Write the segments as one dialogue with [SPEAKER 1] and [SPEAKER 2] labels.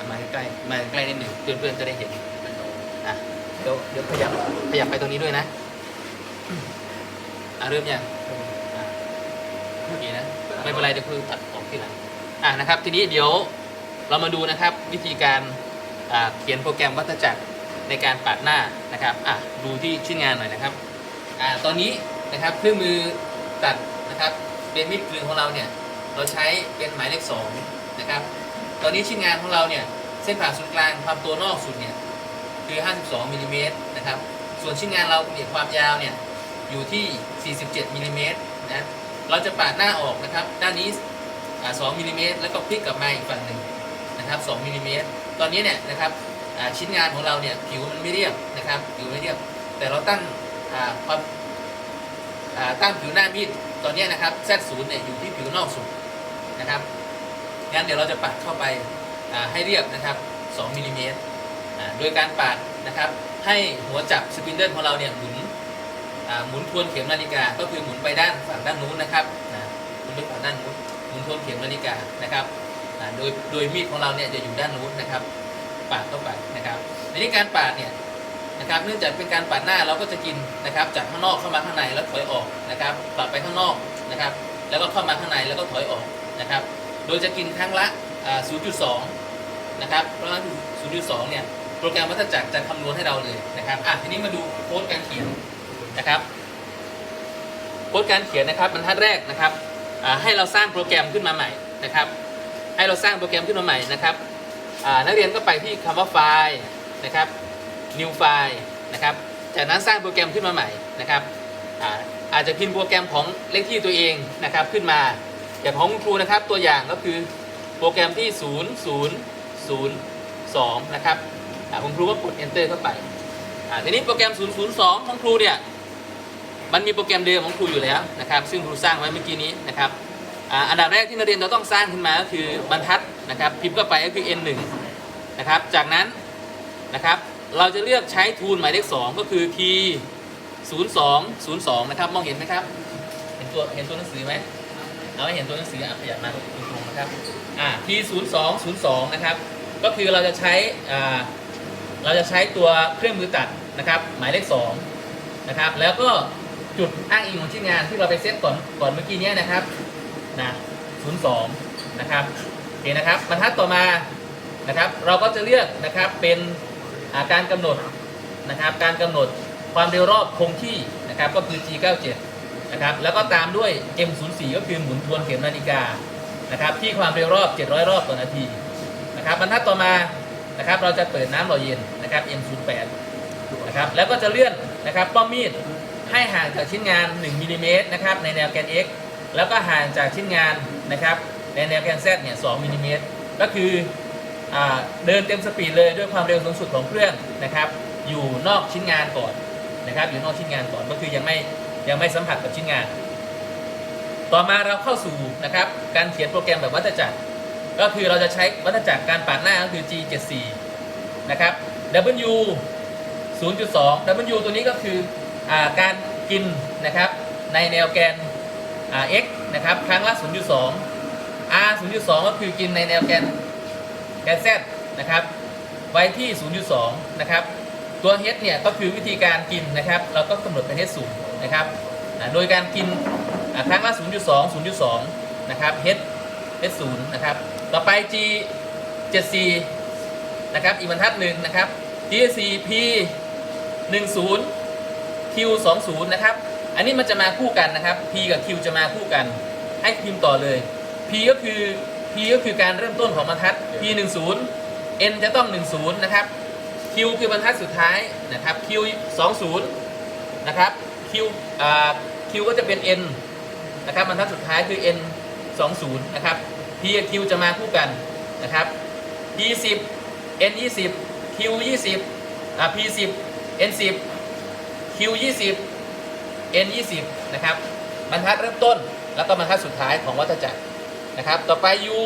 [SPEAKER 1] อะมาใกล้ๆมาใกล้นิดหนึ่งเพื่อนๆจะได้เห็นอะเดี๋ยวเดี๋ยวขยับขยับไปตรงนี้ด้วยนะอะเริ่มยังอะโอเคนะไม่เป็นไรเดี๋ยวคือตัดออกทีหลังอะนะครับ ทีนี้เดี๋ยวเรามาดูนะครับ วิธีการอ่าเขียนโปรแกรมวัฏจักรในการปาดหน้านะครับอะดูที่ชิ้นงานหน่อยนะครับอ่าตอนนี้นะครับเครื่องมือตัดนะครับเป็นมีดกลึงของเราเนี่ยเราใช้เป็นหมายเลขสองนะครับ ตอนนี้ชิ้นงานของเราเนี่ยเส้นผ่าศูนย์กลางความตัวนอกสุดเนี่ยคือ 52มิลลิเมตรนะครับ ส่วนชิ้นงานเราเนี่ยความยาวเนี่ยอยู่ที่ 47มิลลิเมตรนะ เราจะปาดหน้าออกนะครับ ด้านนี้ 2มิลลิเมตรแล้วก็พลิกกลับมาอีกฝั่งหนึ่งนะครับ2มิลลิเมตรตอนนี้เนี่ยนะครับชิ้นงานของเราเนี่ยผิวมันไม่เรียบนะครับผิวไม่เรียบ แต่เราตั้งความตั้งผิวหน้ามีดตอนนี้นะครับ Z0 เนี่ยอยู่ที่ผิวนอกสุดนะครับ งั้นเดี๋ยวเราจะปาดเข้าไปให้เรียบนะครับ2มิลลิเมตรโดยการปาดนะครับให้หัวจับสปินเดิลของเราเนี่ยหมุนหมุนทวนเข็มนาฬิกา ก็คือหมุนไปด้านฝั่งด้านนู้นนะครับหมุนไปฝั่งด้านนู้นหมุนทวนเข็มนาฬิกานะครับโดยโดยมีดของเราเนี่ยจะอยู่ด้านนู้นนะครับปาดเข้าไปนะครับในนี้การปาดเนี่ยนะครับเนื่องจากเป็นการปาดหน้าเราก็จะกินนะครับจากข้างนอกเข้ามาข้างในแล้วถอยออกนะครับกลับไปข้างนอกนะครับ แล้วก็เข้ามาข้างในแล้วก็ถอยออกนะครับ โดยจะกินครั้งละ 0.2 นะครับ เพราะฉะนั้น 0.2 เนี่ย โปรแกรมวัฏจักรจะคำนวณให้เราเลยนะครับ อะ ทีนี้มาดูโค้ดการเขียนนะครับ โค้ดการเขียนนะครับบรรทัดแรกนะครับให้เราสร้างโปรแกรมขึ้นมาใหม่นะครับ ให้เราสร้างโปรแกรมขึ้นมาใหม่นะครับนักเรียนก็ไปที่คำว่าไฟล์นะครับ new file นะครับ จากนั้นสร้างโปรแกรมขึ้นมาใหม่นะครับอาอาจจะพิมพ์โปรแกรมของเลขที่ตัวเองนะครับขึ้นมา อย่างของครูนะครับตัวอย่างก็คือโปรแกรมที่ 0002 นะครับอ่าคุณครูก็กด enter เข้าไปทีนี้โปรแกรม 002 ของครูเนี่ยมันมีโปรแกรมเดิมของครูอยู่แล้วนะครับ ซึ่งครูสร้างไว้เมื่อกี้นี้นะครับอ,อันดับแรกที่นักเรียนเราต้องสร้างขึ้นมาก็คือบรรทัดนะครับพิมพ์เข้าไปก็คือ n1 นะครับจากนั้นนะครับเราจะเลือกใช้ทูลหมายเลข2ก็คือ t 0202 นะครับ มองเห็นไหมครับ เห็นตัวเห็นตัวหนังสือไหม เอาให้เห็นตัวหนังสืออะขยับมาตรงๆนะครับอ่า T 0 2 0 2นะครับ ก็คือเราจะใช้อ่าเราจะใช้ตัวเครื่องมือตัดนะครับ หมายเลข2นะครับ แล้วก็จุดอ้างอิงของชิ้นงานที่เราไปเซตก่อนก่อนเมื่อกี้เนี้ยนะครับนะ02นะครับโอเคนะครับบรรทัดต่อมานะครับ เราก็จะเลือกนะครับเป็นาการกำหนดนะครับ การกำหนดความเร็วรอบคงที่นะครับก็คือ G97 นะครับแล้วก็ตามด้วย M04 ก็คือหมุนทวนเข็มนาฬิกานะครับที่ความเร็วรอบ 700 รอบต่อนาทีนะครับบรรทัดต่อมานะครับเราจะเปิดน้ำหล่อเย็นนะครับ M08 นะครับแล้วก็จะเลื่อนนะครับป้อมมีดให้ห่างจากชิ้นงาน 1มิลลิเมตรนะครับในแนวแกน x แล้วก็ห่างจากชิ้นงานนะครับในแนวแกน z เนี่ย2มิลลิเมตรก็คืออเดินเต็มสปีดเลยด้วยความเร็วสูงสุดของเครื่องนะครับอยู่นอกชิ้นงานก่อนนะครับอยู่นอกชิ้นงานก่อนก็คือยังไม่ ยังไม่สัมผัสกับชิ้นงาน ต่อมาเราเข้าสู่นะครับ การเขียนโปรแกรมแบบวัฏจักร ก็คือเราจะใช้วัฏจักรการปาดหน้าก็คือ G74 นะครับ W 0.2 W ตัวนี้ก็คืออการกินนะครับในแนวแกน x นะครับครั้งละ 0.2 R 0.2 ก็คือกินในแนวแกนแกน z นะครับไว้ที่ 0.2 นะครับ ตัว h เนี่ยก็คือวิธีการกินนะครับ เราก็กำหนดเป็น h 0 นะครับโดยการกินอ่าครั้งละ 0.2 0.2 นะครับ h h 0 นะครับ ต่อไป g 74นะครับ อีกบรรทัดหนึ่งนะครับ g 4 p 10 q 20นะครับ อันนี้มันจะมาคู่กันนะครับ p กับ q จะมาคู่กัน ให้พิมพ์ต่อเลย p ก็คือ p ก็คือการเริ่มต้นของบรรทัด p 10 n จะต้อง 10 นะครับ Q คือบรรทัดสุดท้ายนะครับ Q 20นะครับ Q อ่า Q ก็จะเป็น N นะครับบรรทัดสุดท้ายคือ N 20นะครับ P กับ Q จะมาคู่กันนะครับ P 10 N 20 Q 20อ่า P 10 N 10 Q 20 N 20นะครับบรรทัดเริ่มต้นแล้วก็บรรทัดสุดท้ายของวัฏจักรนะครับ ต่อไป U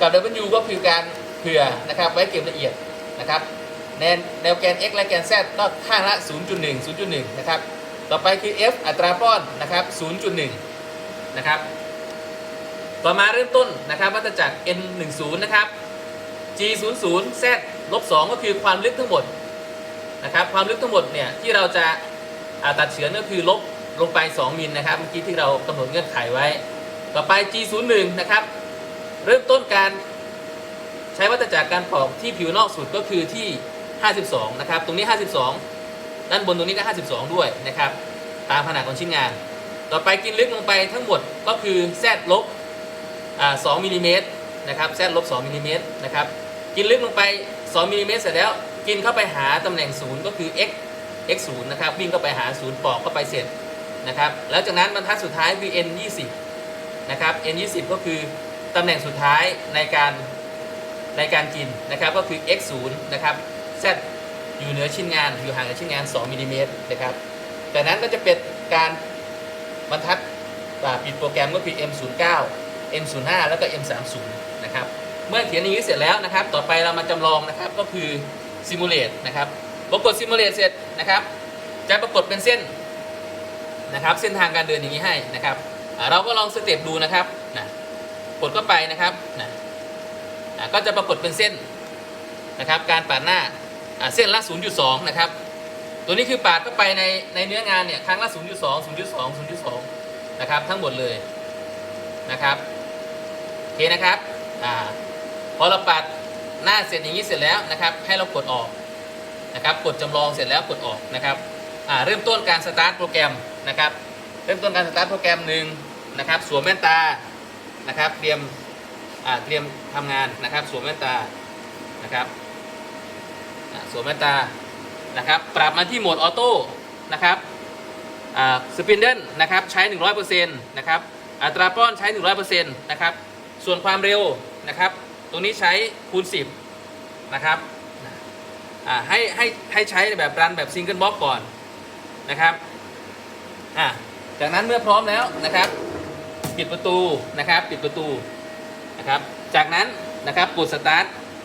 [SPEAKER 1] กับ W ก็คือการเผื่อนะครับไว้เก็บละเอียดนะครับแนวแนวแกน x และแกน z ก็ข้างละ 0.1 0.1 นะครับ ต่อไปคือ f อัตราป้อนนะครับ 0.1 นะครับ ต่อมาเริ่มต้นนะครับวัฏจักร n 1 0นะครับ g 00 Z ลบ2ก็คือความลึกทั้งหมดนะครับ ความลึกทั้งหมดเนี่ยที่เราจะาตัดเฉือนก็คือลบลงไป 2 มิลนะครับ เมื่อกี้ที่เรากำหนดเงื่อนไขไว้ ต่อไป G 0 1นะครับ เริ่มต้นการใช้วัตจักรการปอกที่ผิวนอกสุดก็คือที่ 52 นะครับ ตรงนี้ 52 ด้านบนตรงนี้ก็52 ด้วยนะครับ ตามขนาดของชิ้นงาน ต่อไปกินลึกลงไปทั้งหมดก็คือ Z ลบอ่า2มิลลิเมตรนะครับ Z ลบ2มิลลิเมตรนะครับ กินลึกลงไป 2มิลลิเมตรเสร็จแล้ว กินเข้าไปหาตำแหน่งศูนย์ก็คือ x x 0นะครับ วิ่งเข้าไปหาศูนย์ปอกเข้าไปเสร็จนะครับ แล้วจากนั้นบรรทัดสุดท้ายคือ n 20นะครับ n 20ก็คือตำแหน่งสุดท้ายในการในการกินนะครับ ก็คือ x 0นะครับ z อยู่เหนือชิ้นงานอยู่ห่างจากชิ้นงาน 2มิลลิเมตรนะครับจากนั้นก็จะเป็นการบรรทัดปิดโปรแกรมก็คือ M09 M05 แล้วก็ M30 นะครับเมื่อเขียนอย่างนี้เสร็จแล้วนะครับ ต่อไปเรามาจำลองนะครับก็คือซิมูเลตนะครับพอกดซิมูเลตเสร็จนะครับจะปรากฏเป็นเส้นนะครับเส้นทางการเดินอย่างนี้ให้นะครับเราก็ลองสเต็ปดูนะครับนะกดเข้าไปนะครับนะก็จะปรากฏเป็นเส้นนะครับการปาดหน้า เส้นละ 0.2 นะครับ ตัวนี้คือปาดเข้าไปในในเนื้องานเนี่ยครั้งละ 0.2 0.2 0.2 นะครับ ทั้งหมดเลยนะครับโอเคนะครับอ่าพอเราปาดหน้าเสร็จอย่างนี้เสร็จแล้วนะครับ ให้เรากดออกนะครับ กดจำลองเสร็จแล้วกดออกนะครับอ่าเริ่มต้นการสตาร์ทโปรแกรมนะครับ เริ่มต้นการสตาร์ทโปรแกรมหนึ่งนะครับ สวมแว่นตานะครับ เตรียมอ่าเตรียมทำงานนะครับ สวมแว่นตานะครับ สวมแว่นตานะครับปรับมาที่โหมดออโต้นะครับสปินเดิลนะครับใช้ 100%นะครับอัตราป้อนใช้ 100%นะครับส่วนความเร็วนะครับตรงนี้ใช้คูณ 10นะครับให้ให้ให้ใช้แบบรันแบบซิงเกิลบล็อกก่อนนะครับจากนั้นเมื่อพร้อมแล้วนะครับปิดประตูนะครับปิดประตูนะครับจากนั้นนะครับกดสตาร์ท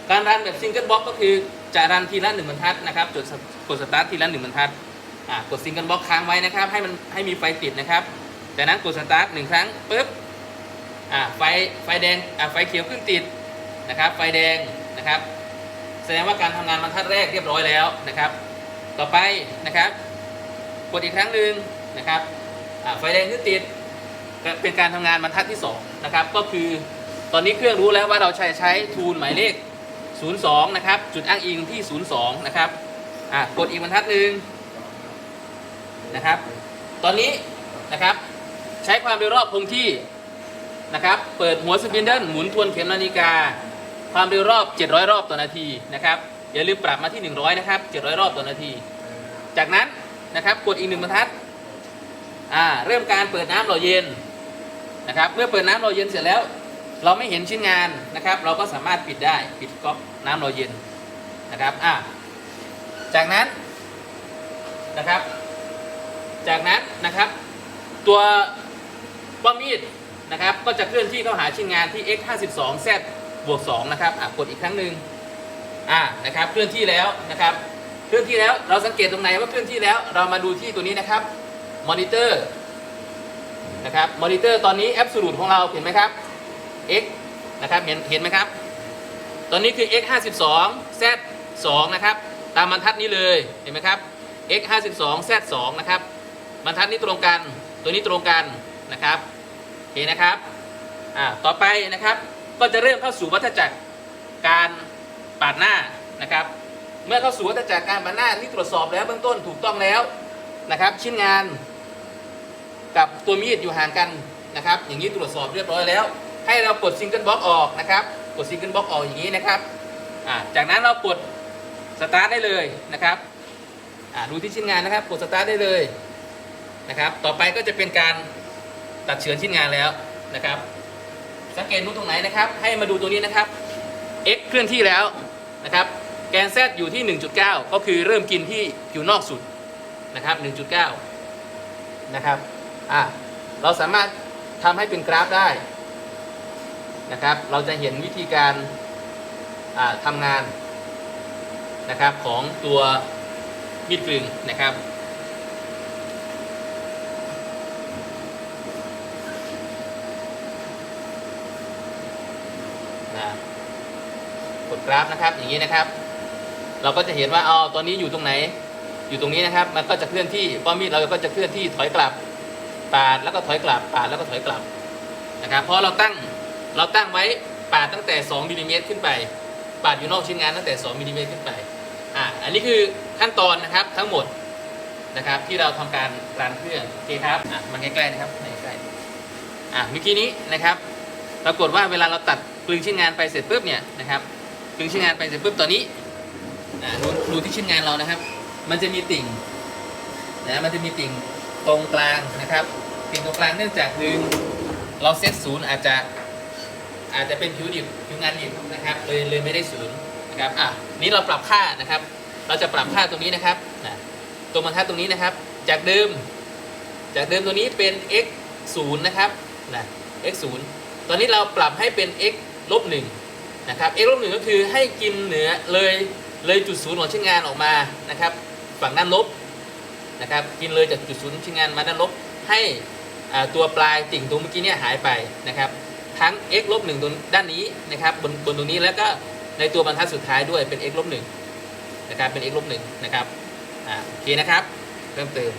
[SPEAKER 1] การรันแบบซิงเกิลบล็อกก็คือ จะรันทีละหนึ่งบรรทัดนะครับจดกดสตาร์ททีละหนึ่งบรรทัดอ่ากดซิงเกิลบล็อกค้างไว้นะครับให้มันให้มีไฟติดนะครับจากนั้นกดสตาร์ทหนึ่งครั้งปุ๊บอ่าไฟไฟแดงอ่าไฟเขียวขึ้นติดนะครับไฟแดงนะครับ แสดงว่าการทำงานบรรทัดแรกเรียบร้อยแล้วนะครับ ต่อไปนะครับ กดอีกครั้งหนึ่งนะครับอ่าไฟแดงขึ้นติดเป็นการทำงานบรรทัดที่สองนะครับก็คือตอนนี้เครื่องรู้แล้วว่าเราใช้ใช้ทูลหมายเลข 02 นะครับ จุดอ้างอิงที่ 02 นะครับ อะกดอีกบรรทัดหนึ่งนะครับ ตอนนี้นะครับ ใช้ความเร็วรอบคงที่นะครับ เปิดหัวสปินเดิลหมุนทวนเข็มนาฬิกา ความเร็วรอบ 700 รอบต่อนาทีนะครับ อย่าลืมปรับมาที่ 100 นะครับ 700 รอบต่อนาที จากนั้นนะครับกดอีกหนึ่งบรรทัด อ่า เริ่มการเปิดน้ำหล่อเย็นนะครับ เมื่อเปิดน้ำหล่อเย็นเสร็จแล้ว เราไม่เห็นชิ้นงานนะครับ เราก็สามารถปิดได้ปิดก๊อกน้ำราเย็นนะครับอะจากนั้นนะครับ จากนั้นนะครับ ตัวป้อมมีดนะครับ ก็จะเคลื่อนที่เข้าหาชิ้นงานที่ x 5 2 z บวก2นะครับอะกดอีกครั้งหนึ่งอ่านะครับเคลื่อนที่แล้วนะครับ เคลื่อนที่แล้วเราสังเกตตรงไหนว่าเคลื่อนที่แล้วเรามาดูที่ตัวนี้นะครับมอนิเตอร์นะครับมอนิเตอร์ตอนนี้แอ s สู t e ของเราเห็นไหมครับ x นะครับเห็นเห็นไหมครับ ตอนนี้คือ x 52 z 2นะครับตามบรรทัดนี้เลยเห็นไหมครับ x 52 z 2นะครับบรรทัดนี้ตรงกันตัวนี้ตรงกันนะครับโอเคนะครับอ่าต่อไปนะครับก็จะเริ่มเข้าสู่วัฏจักรการปาดหน้านะครับ เมื่อเข้าสู่วัฏจักรการปาดหน้าที่ตรวจสอบแล้วเบื้องต้นถูกต้องแล้วนะครับ ชิ้นงานกับตัวมีดอยู่ห่างกันนะครับ อย่างนี้ตรวจสอบเรียบร้อยแล้ว ให้เรากดซิงเกิลบล็อกออกนะครับกดซิงเกิลบล็อกออกอย่างนี้นะครับจากนั้นเรากดสตาร์ทได้เลยนะครับดูที่ชิ้นงานนะครับกดสตาร์ทได้เลยนะครับ ต่อไปก็จะเป็นการตัดเฉือนชิ้นงานแล้วนะครับ สังเกตดูตรงไหนนะครับ ให้มาดูตรงนี้นะครับ x เคลื่อนที่แล้วนะครับ แกน z อยู่ที่ 1.9 ก็คือเริ่มกินที่ผิวนอกสุดนะครับ 1.9 นะครับ อ่าเราสามารถทำให้เป็นกราฟได้ นะครับ เราจะเห็นวิธีการทำงานนะครับของตัวมีดกลึงนะครับนะกดกราฟนะครับอย่างนี้นะครับ เราก็จะเห็นว่าอ๋อตอนนี้อยู่ตรงไหน อยู่ตรงนี้นะครับ มันก็จะเคลื่อนที่ป้อมมีดเราก็จะเคลื่อนที่ถอยกลับปาดแล้วก็ถอยกลับปาดแล้วก็ถอยกลับนะครับเพราะเราตั้ง เราตั้งไว้ปาดตั้งแต่ 2มิลลิเมตรขึ้นไป ปาดอยู่นอกชิ้นงานตั้งแต่ 2มิลลิเมตรขึ้นไป อ่า อันนี้คือขั้นตอนนะครับทั้งหมดนะครับที่เราทำการรันเครื่องโอเคครับ อะมันใกล้ๆนะครับใกล้ๆอะเมื่อกี้นี้นะครับปรากฏว่าเวลาเราตัดกลึงชิ้นงานไปเสร็จปุ๊บเนี่ยนะครับกลึงชิ้นงานไปเสร็จปุ๊บตอนนี้อ่าดูดูที่ชิ้นงานเรานะครับ มันจะมีติ่งนะมันจะมีติ่งตรงกลางนะครับ ติ่งตรงกลางเนื่องจากดึงเราเซตศูนย์อาจจะ อาจจะเป็นผิวดิบผิวงานดิบนะครับเลยเลยไม่ได้ศูนย์นะครับอะนี้เราปรับค่านะครับ เราจะปรับค่าตรงนี้นะครับนะตัวบรรทัดตรงนี้นะครับ จากเดิม จากเดิมตัวนี้เป็น x 0นะครับนะ x 0ตอนนี้เราปรับให้เป็น x ลบ1นะครับ x ลบ1ก็คือให้กินเหนือเลยเลยจุดศูนย์ของชิ้นงานออกมานะครับ ฝั่งด้านลบนะครับ กินเลยจากจุดศูนย์ชิ้นงานมาด้านลบให้ตัวปลายติ่งตรงเมื่อกี้เนี่ยหายไปนะครับ ทั้ง x ลบ1ตรงด้านนี้นะครับบนบนตรงนี้แล้วก็ในตัวบรรทัดสุดท้ายด้วยเป็น x ลบหนะครับเป็น x ลบหนะครับอ่าโอเคนะครับเริ่มเติม